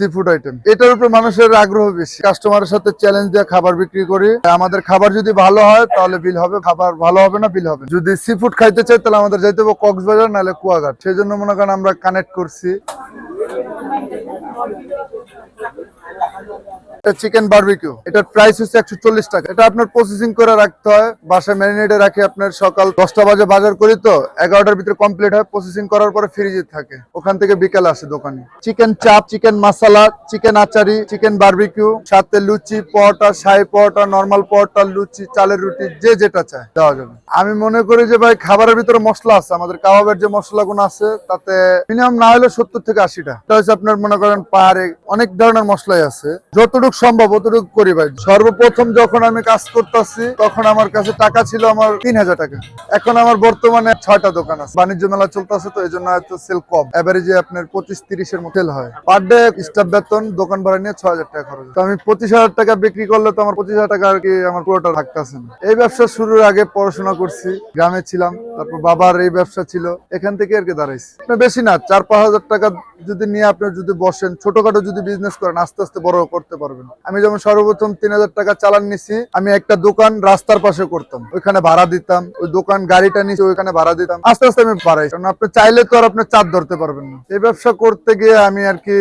Sea food item এটার উপর মানুষের আগ্রহ বেশি। কাস্টমারের সাথে চ্যালেঞ্জ দিয়ে খাবার বিক্রি করি। আমাদের খাবার যদি ভালো হয়, তাহলে বিল হবে। খাবার ভালো হবে না বিল হবে যদি সি ফুড খাইতে চাই, তাহলে আমাদের যাইতে হবে কক্সবাজার, নাহলে কুয়াঘাট। সেই জন্য মনে করেন আমরা কানেক্ট করছি। চিকেন বারবিকিউ এটার প্রাইস হচ্ছে একশো চল্লিশ টাকা। এটা আপনার প্রসেসিং করে রাখতে হয়। বাসায় ম্যারিনেটে রাখে আপনার সকাল দশটা বাজে বাজার করি তো, এগারোটার ভিতরে কমপ্লিট হয়। প্রসেসিং করার পরে ফ্রিজে থাকে। ওখান থেকে আসে দোকানে। Chicken chaap chicken masala chicken achari chicken barbecue সাথে লুচি, পরোটা, শাহি পরোটা নর্মাল পরোটা, লুচি, চালের রুটি, যে যেটা চায়, দেওয়া যাবে। আমি মনে করি যে ভাই, খাবারের ভিতরে মশলা আছে। আমাদের কাবাবের যে মশলা মশলাগুলো আছে, তাতে মিনিমাম না হলে সত্তর থেকে আশিটা। এটা হচ্ছে আপনার মনে করেন পাহাড়ে অনেক ধরনের মশলাই আছে। যতটুকু সম্ভব অতটুকু করি ভাই। সর্বপ্রথম যখন আমি কাজ করতেছি, তখন আমার কাছে টাকা ছিল আমার তিন হাজার টাকা। এখন আমার বর্তমানে ছয়টা দোকান আছে। বাণিজ্য মেলা চলতেছে তো এই জন্য হয়তো সেল কম। এভারেজে আপনার পঁচিশ তিরিশের মতো হয়। পার ডে স্টাফ বেতন, দোকান ভাড়া নিয়ে ছয় হাজার টাকা খরচ। তো আমি পঁচিশ হাজার টাকা বিক্রি করলে তো আমার পঁচিশ হাজার টাকা আর কি আমার পুরোটা থাকতেছে এই ব্যবসা শুরুর আগে পড়াশোনা করছি, গ্রামে ছিলাম। তারপর বাবার এই ব্যবসা ছিল, এখান থেকে আর কি দাঁড়াইছি। বেশি না, চার পাঁচ হাজার টাকা যদি নিয়ে আপনি যদি বসেন, ছোটখাটো যদি বিজনেস করেন, আস্তে আস্তে বড় করতে পারবেন। আমি যেমন সর্বপ্রথম তিন হাজার টাকা চালান নিছি, আমি একটা দোকান রাস্তার পাশে করতাম। ওইখানে ভাড়া দিতাম, ওই দোকান গাড়িটা নিছি, ওইখানে ভাড়া দিতাম। আস্তে আস্তে আমি বাড়াই, কারণ আপনি চাইলে তো আর আপনি চাপ ধরতে পারবেন না। এই ব্যবসা করতে গিয়ে আমি আর কি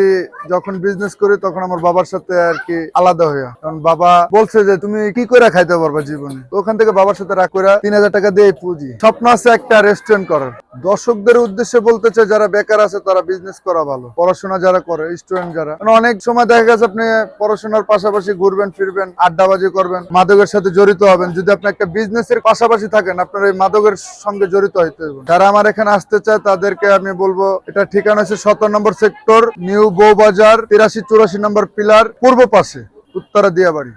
যখন বিজনেস করি, তখন আমার বাবার সাথে আর কি আলাদা হইয়া, কারণ বাবা বলছে যে, তুমি কি করে খাইতে পারবা জীবনে? ওখান থেকে বাবার সাথে রাগ করে তিন হাজার টাকা দিয়ে পুঁজি। স্বপ্ন আছে একটা রেস্টুরেন্ট করার। দর্শকদের উদ্দেশ্যে বলতে চাই, যারা বেকার আছে, তারা বিজনেস করা ভালো। পড়াশোনা যারা করে স্টুডেন্ট যারা। অনেক সময় দেখা গেছে আপনি পড়াশোনার পাশাপাশি ঘুরবেন, ফিরবেন, আড্ডাবাজি করবেন, মাদকের সাথে জড়িত হবেন। যদি আপনি একটা বিজনেসের পাশাপাশি থাকেন, আপনার এই মাদকের সঙ্গে জড়িত হইতে হবে যারা আমার এখানে আসতে চায়, তাদেরকে আমি বলব, এটা ঠিকানা হচ্ছে সতেরো নম্বর সেক্টর নিউ বৌবাজার তিরাশি চুরাশি নম্বর পিলার পূর্ব পাশে, উত্তরা দিয়াবাড়ি।